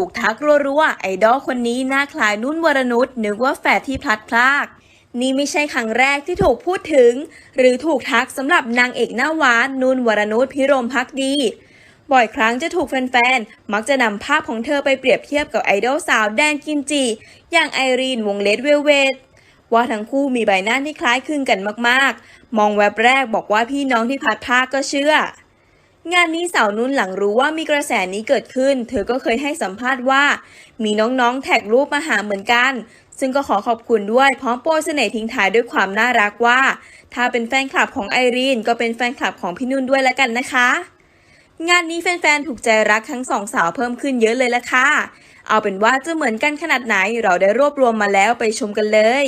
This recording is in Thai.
ถูกทักรัวๆ ไอดอลคนนี้หน้าคล้ายนุ่นวรนุชนึกว่าแฝดที่พลัดพราก นี่ไม่ใช่ครั้งแรกที่ถูกพูดถึง หรือถูกทักสำหรับนางเอกหน้าหวานนุ่นวรนุชพิรมพักดี บ่อยครั้งจะถูกแฟนๆ มักจะนำภาพของเธอไปเปรียบเทียบกับไอดอลสาวแดนกิมจิ อย่างไอรีนวงเลดเวลเวตว่าทั้งคู่มีใบหน้าที่คล้ายคลึงกันมากๆ มองแวบแรกบอกว่าพี่น้องที่พัดภาคก็เชื่อ งานนี้สาวนุ่นหลังรู้ว่ามีกระแสนี้เกิดขึ้น เธอก็เคยให้สัมภาษณ์ว่า มีน้องๆแท็กรูปมาหาเหมือนกัน ซึ่งก็ขอขอบคุณด้วยพร้อมโปรยเสน่ห์ทิ้งท้ายด้วยความน่ารักว่า ถ้าเป็นแฟนคลับของไอรีน ก็เป็นแฟนคลับของพี่นุ่นด้วยละกันนะคะ งานนี้แฟนๆถูกใจรักทั้งสองสาวเพิ่มขึ้นเยอะเลยละค่ะเอาเป็นว่าจะเหมือนกันขนาดไหนเราได้รวบรวมมาแล้วไปชมกันเลย